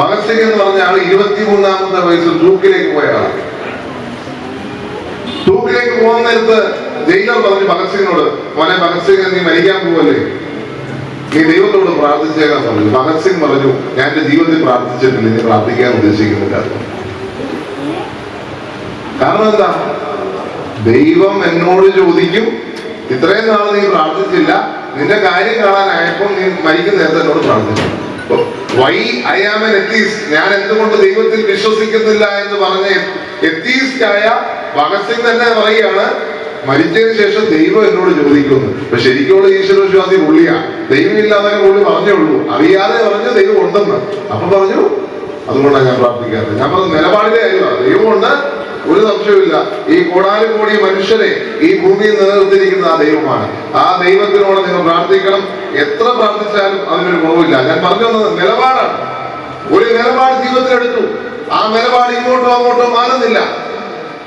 ഭഗത് എന്ന് പറഞ്ഞ ആൾ ഇരുപത്തിമൂന്നാമത്തെ വയസ്സിൽ തൂക്കിലേക്ക് പോയ ആളാണ് തൂക്കിലേക്ക് പോകുന്ന നേരത്ത് ജയിലർ പറഞ്ഞു ഭഗത് സിംഗിനോട് മോനെ ഭഗത് സിംഗ് നീ മരിക്കാൻ പോവല്ലേ? നീ ദൈവത്തോട് പ്രാർത്ഥിച്ചേക്കാൻ പറഞ്ഞു. ഭഗത് സിംഗ് പറഞ്ഞു ഞാൻ എന്റെ ജീവിതത്തിൽ പ്രാർത്ഥിച്ചിട്ടില്ല നീ പ്രാർത്ഥിക്കാൻ ഉദ്ദേശിക്കുന്നില്ല. കാരണം എന്താ? ദൈവം എന്നോട് ചോദിക്കും ഇത്രയും നാൾ നീ പ്രാർത്ഥിച്ചില്ല നിന്റെ കാര്യം കാണാൻ കാണാനായപ്പോൾ നീ മരിക്കുന്ന നേരത്തെ എന്നോട് പ്രാർത്ഥിച്ചു. ഞാൻ എന്തുകൊണ്ട് ദൈവത്തിൽ വിശ്വസിക്കുന്നില്ല എന്ന് പറഞ്ഞ ഭഗത് സിംഗ് തന്നെ പറയുകയാണ് മരിച്ചതിന് ശേഷം ദൈവം എന്നോട് ചോദിക്കുന്നു. അപ്പൊ ശരിക്കുള്ള ഈശ്വരവിശ്വാസി ദൈവം ദൈവമില്ലാതെ പുള്ളി പറഞ്ഞേ ഉള്ളൂ. അറിയാതെ പറഞ്ഞു ദൈവം ഉണ്ടെന്ന്. അപ്പൊ പറഞ്ഞു അതുകൊണ്ടാണ് ഞാൻ പ്രാർത്ഥിക്കാറ് ഞാൻ പറഞ്ഞു നിലപാടിലെ കാര്യമാണ്. ദൈവമുണ്ട് ഒരു സംശയമില്ല ഈ കോടാലും കോടി മനുഷ്യരെ ഈ ഭൂമിയിൽ നിലനിർത്തിയിരിക്കുന്ന ആ ദൈവമാണ്. ആ ദൈവത്തിനോട് നിങ്ങൾ ഞാൻ പറഞ്ഞു വന്നത് നിലപാടാണ്. ഒരു നിലപാട് ജീവിതത്തിൽ എടുത്തു. ആ നിലപാട് ഇങ്ങോട്ടോ അങ്ങോട്ടോ മാറുന്നില്ല.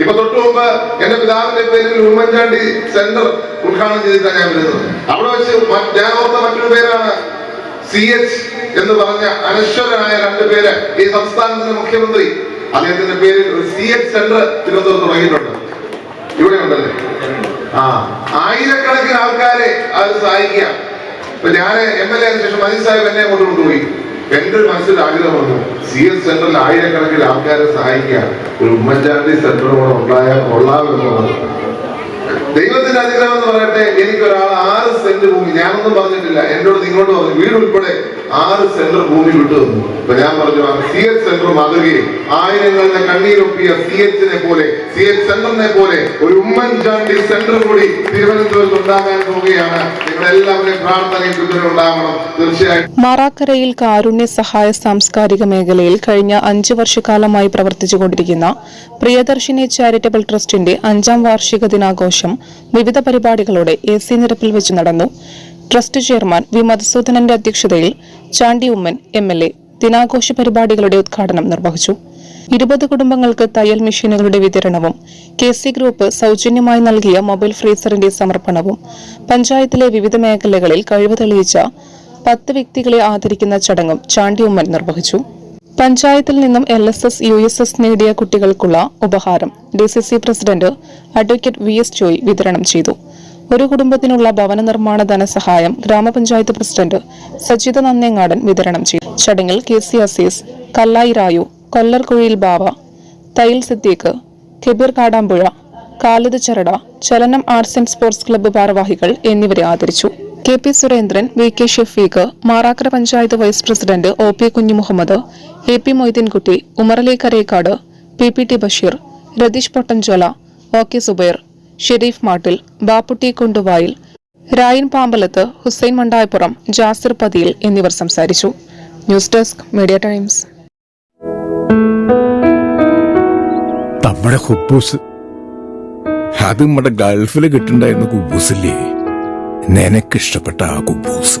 ഇപ്പൊ തൊട്ടു മുമ്പ് എന്റെ പിതാവിന്റെ പേരിൽ ഉമ്മൻചാണ്ടി സെന്റർ ഉദ്ഘാടനം ചെയ്തിട്ടാണ് ഞാൻ വരുന്നത്. അവിടെ വെച്ച് ഞാൻ ഓർത്ത മറ്റൊരു പേരാണ് സി എച്ച് എന്ന് പറഞ്ഞ അനശ്വരനായ രണ്ട് പേര് ഈ സംസ്ഥാനത്തിന്റെ മുഖ്യമന്ത്രി. അദ്ദേഹത്തിന്റെ പേരിൽ ഒരു സി എച്ച് സെന്റർ തിരുവനന്തപുരത്ത് തുടങ്ങിയിട്ടുണ്ട്. ഇവിടെ ഉണ്ടല്ലേ ആ ആയിരക്കണക്കിന് ആൾക്കാരെ അത് സഹായിക്കാം ഇപ്പൊ ഞാൻ എം എൽ എ ശേഷം മജീദ് സാഹിബ് എന്നെ കൊണ്ട് കൊണ്ടുപോയി. എന്റെ ഒരു മനസ്സിൽ ആഗ്രഹം വന്നു. സി എസ് സെന്ററിൽ ആയിരക്കണക്കിന് ആൾക്കാരെ സഹായിക്കുക ഒരു ഉമ്മൻചാണ്ടി സെന്റർ കൂടെ ഉണ്ടായാൽ കൊള്ളാമെന്നുള്ളത് ദൈവത്തിന്റെ അനുഗ്രഹം എന്ന് പറയട്ടെ എനിക്ക് ഒരാൾ ആറ് സെന്റ് ഭൂമി ഞാനൊന്നും പറഞ്ഞിട്ടില്ല എന്നോട് നിങ്ങളോട് പറഞ്ഞു വീട് ഉൾപ്പെടെ ആറ് സെന്റർ ഭൂമി വിട്ടു തന്നു. അപ്പൊ ഞാൻ പറഞ്ഞു ആ സി എച്ച് സെന്റർ മാതൃകയെ ആയിരങ്ങളുടെ കണ്ണീരൊപ്പിയ സി എച്ചിനെ പോലെ സി എച്ച് സെന്ററിനെ പോലെ ഒരു ഉമ്മൻചാണ്ടി സെന്റർ കൂടി തിരുവനന്തപുരത്ത് ഉണ്ടാകാൻ പോവുകയാണ്. തീർച്ചയായിട്ടും മാറാക്കരയിൽ കാരുണ്യ സഹായ സാംസ്കാരിക മേഖലയിൽ കഴിഞ്ഞ അഞ്ചു വർഷക്കാലമായി പ്രവർത്തിച്ചുകൊണ്ടിരിക്കുന്ന പ്രിയദർശിനി ചാരിറ്റബിൾ ട്രസ്റ്റിന്റെ അഞ്ചാം വാർഷിക ദിനാഘോഷം വിവിധ പരിപാടികളോടെ എ സി നിരപ്പിൽ വെച്ച് നടന്നു. ട്രസ്റ്റ് ചെയർമാൻ വി മധുസൂദനന്റെ അധ്യക്ഷതയിൽ Chandy Oommen M L A ദിനാഘോഷ പരിപാടികളുടെ ഉദ്ഘാടനം നിർവഹിച്ചു. ഇരുപത് കുടുംബങ്ങൾക്ക് തയ്യൽ മെഷീനുകളുടെ വിതരണവും കെ സി ഗ്രൂപ്പ് സൗജന്യമായി നൽകിയ മൊബൈൽ ഫ്രീസറിന്റെ സമർപ്പണവും പഞ്ചായത്തിലെ വിവിധ മേഖലകളിൽ കഴിവ് തെളിയിച്ച പത്ത് വ്യക്തികളെ ആദരിക്കുന്ന ചടങ്ങും ചാണ്ടി ഉമ്മൻ നിർവഹിച്ചു. പഞ്ചായത്തിൽ നിന്നും L S S U S S നേടിയ കുട്ടികൾക്കുള്ള ഉപഹാരം D C C president advocate V S Joy വിതരണം ചെയ്തു. ഒരു കുടുംബത്തിനുള്ള ഭവന നിർമ്മാണ ധനസഹായം ഗ്രാമപഞ്ചായത്ത് പ്രസിഡന്റ് സജിത നന്നേങ്ങാടൻ വിതരണം ചെയ്തു. ചടങ്ങിൽ കെ സി അസീസ് കല്ലായി രായു കൊല്ലർകുഴിയിൽ ബാവ തൈൽ സിദ്ദീഖ് കെബീർ കാടാമ്പുഴ കാലിദ് ചരട ചലനം ആർട്സ് ആൻഡ് സ്പോർട്സ് ക്ലബ്ബ് ഭാരവാഹികൾ എന്നിവരെ ആദരിച്ചു. K P Surendran V K Shefeeq Marakkara panchayat vice president O P Kunhimuhammad A P Moideenkutty Umarali Karekkad P P T Basheer Ratheesh Pottanchola O K Subair Shereef Mattil Bapputty Kunduvayil Rayan Pambalath Hussain Mandayappuram Jasir Pathiyil എന്നിവർ സംസാരിച്ചു. News desk media times. നമ്മുടെ ഹുബൂസ്. അത് നമ്മുടെ ഗൾഫിൽ കിട്ടുണ്ടായിരുന്ന കുബൂസില്ലേ? നിനക്കിഷ്ടപ്പെട്ട ആ കുബൂസ്.